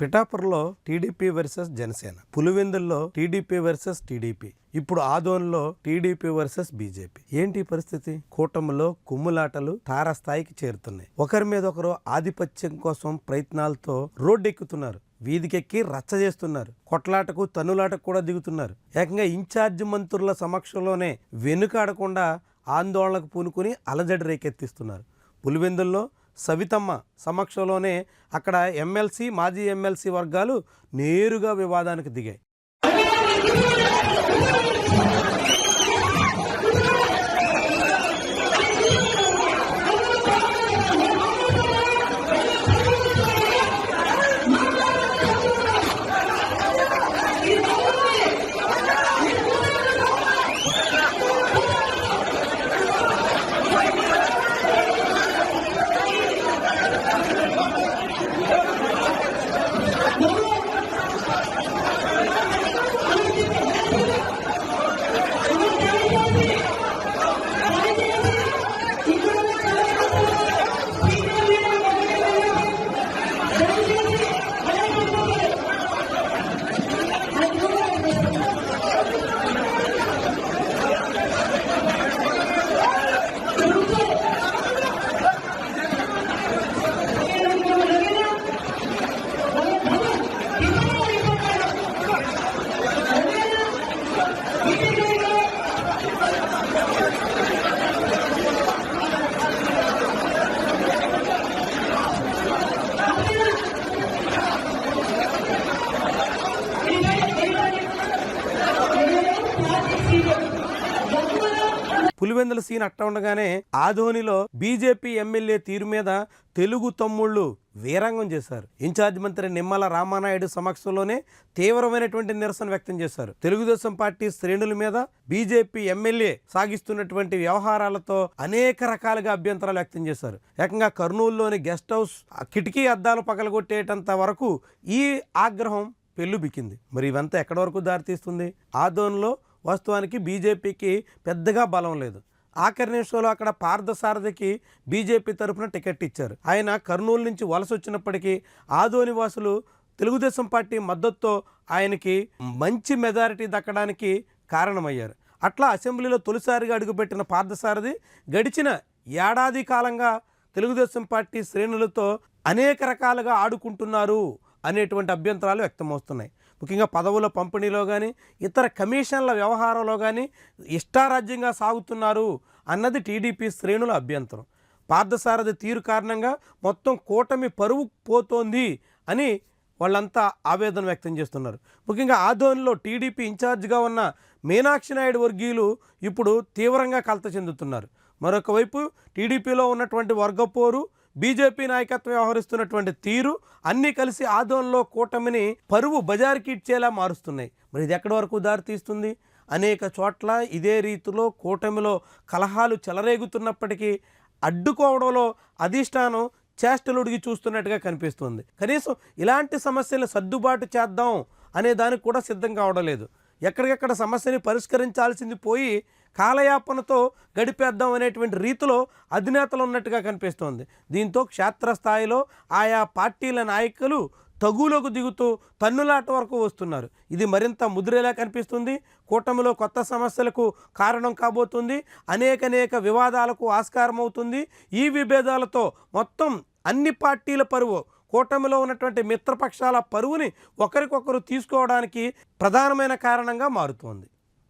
పిఠాపురలో TDP versus Janasena పులివెందుల్లో TDP versus TDP ఇప్పుడు ఆదోన్లో TDP versus BJP. ఏంటి పరిస్థితి? కూటమిలో కుమ్ములాటలు తారస్థాయికి చేరుతున్నాయి. ఒకరి మీద ఒకరు ఆధిపత్యం కోసం ప్రయత్నాలతో రోడ్డెక్కుతున్నారు. వీధికెక్కి రచ్చ చేస్తున్నారు. కొట్లాటకు తన్నులాటకు కూడా దిగుతున్నారు. ఏకంగా ఇన్ఛార్జ్ మంత్రుల సమక్షంలోనే వెనుకాడకుండా ఆందోళనకు పూనుకుని అలజడి రేకెత్తిస్తున్నారు. పులివెందుల్లో సవితమ్మ సమక్షంలోనే అక్కడ ఎమ్మెల్సీ మాజీ ఎమ్మెల్సీ వర్గాలు నేరుగా వివాదానికి దిగాయి. పులివెందుల సీన్ అట్ట ఉండగానే ఆధోనిలో బీజేపీ ఎమ్మెల్యే తీరు మీద తెలుగు తమ్ముళ్ళు వీరంగం చేశారు. ఇన్ఛార్జ్ మంత్రి నిమ్మల రామానాయుడు సమక్షంలోనే తీవ్రమైనటువంటి నిరసన వ్యక్తం చేశారు. తెలుగుదేశం పార్టీ శ్రేణుల మీద బీజేపీ ఎమ్మెల్యే సాగిస్తున్నటువంటి వ్యవహారాలతో అనేక రకాలుగా అభ్యంతరాలు వ్యక్తం చేశారు. ఏకంగా కర్నూలులోని గెస్ట్ హౌస్ కిటికీ అద్దాలు పగలగొట్టేటంత వరకు ఈ ఆగ్రహం పెళ్ళుబిక్కింది. మరి ఇవంతా ఎక్కడి వరకు దారితీస్తుంది? ఆదోన్లో వాస్తవానికి బీజేపీకి పెద్దగా బలం లేదు. ఆఖరి నిమిషంలో అక్కడ పార్థసారథికి బీజేపీ తరఫున టికెట్ ఇచ్చారు. ఆయన కర్నూలు నుంచి వలస వచ్చినప్పటికీ ఆదోని వాసులు తెలుగుదేశం పార్టీ మద్దతుతో ఆయనకి మంచి మెజారిటీ దక్కడానికి కారణమయ్యారు. అట్లా అసెంబ్లీలో తొలిసారిగా అడుగుపెట్టిన పార్థసారథి గడిచిన ఏడాది కాలంగా తెలుగుదేశం పార్టీ శ్రేణులతో అనేక రకాలుగా ఆడుకుంటున్నారు అనేటువంటి అభ్యంతరాలు వ్యక్తమవుతున్నాయి. ముఖ్యంగా పదవుల పంపిణీలో కానీ ఇతర కమిషన్ల వ్యవహారంలో కానీ ఇష్టారాజ్యంగా సాగుతున్నారు అన్నది టీడీపీ శ్రేణుల అభ్యంతరం. పార్థసారథి తీరు కారణంగా మొత్తం కూటమి పరువు పోతోంది అని వాళ్ళంతా ఆవేదన వ్యక్తం చేస్తున్నారు. ముఖ్యంగా ఆధ్వర్యంలో టీడీపీ ఇన్ఛార్జ్గా ఉన్న మీనాక్షి నాయుడు వర్గీయులు ఇప్పుడు తీవ్రంగా కలత చెందుతున్నారు. మరొక వైపు టీడీపీలో ఉన్నటువంటి వర్గపోరు బీజేపీ నాయకత్వం వ్యవహరిస్తున్నటువంటి తీరు అన్నీ కలిసి ఆదోళనలో కూటమిని పరువు బజార్కి ఇచ్చేలా మారుస్తున్నాయి. మరి ఇది ఎక్కడి వరకు దారితీస్తుంది అనేక చోట్ల ఇదే రీతిలో కూటమిలో కలహాలు చెలరేగుతున్నప్పటికీ అడ్డుకోవడంలో అధిష్టానం చేష్టలుడిగి చూస్తున్నట్టుగా కనిపిస్తుంది. కనీసం ఇలాంటి సమస్యలను సర్దుబాటు చేద్దాం అనే దానికి కూడా సిద్ధం కావడం లేదు. ఎక్కడికెక్కడ సమస్యని పరిష్కరించాల్సింది పోయి కాలయాపనతో గడిపేద్దాం అనేటువంటి రీతిలో అధినేతలు ఉన్నట్టుగా కనిపిస్తోంది. దీంతో క్షేత్రస్థాయిలో ఆయా పార్టీల నాయకులు తగులకు దిగుతూ తన్నులాట వరకు వస్తున్నారు. ఇది మరింత ముదిరేలా కనిపిస్తుంది. కూటమిలో కొత్త సమస్యలకు కారణం కాబోతుంది. అనేకనేక వివాదాలకు ఆస్కారం అవుతుంది ఈ విభేదాలతో మొత్తం అన్ని పార్టీల పరువు కూటమిలో ఉన్నటువంటి మిత్రపక్షాల పరువుని ఒకరికొకరు తీసుకోవడానికి ప్రధానమైన కారణంగా మారుతోంది.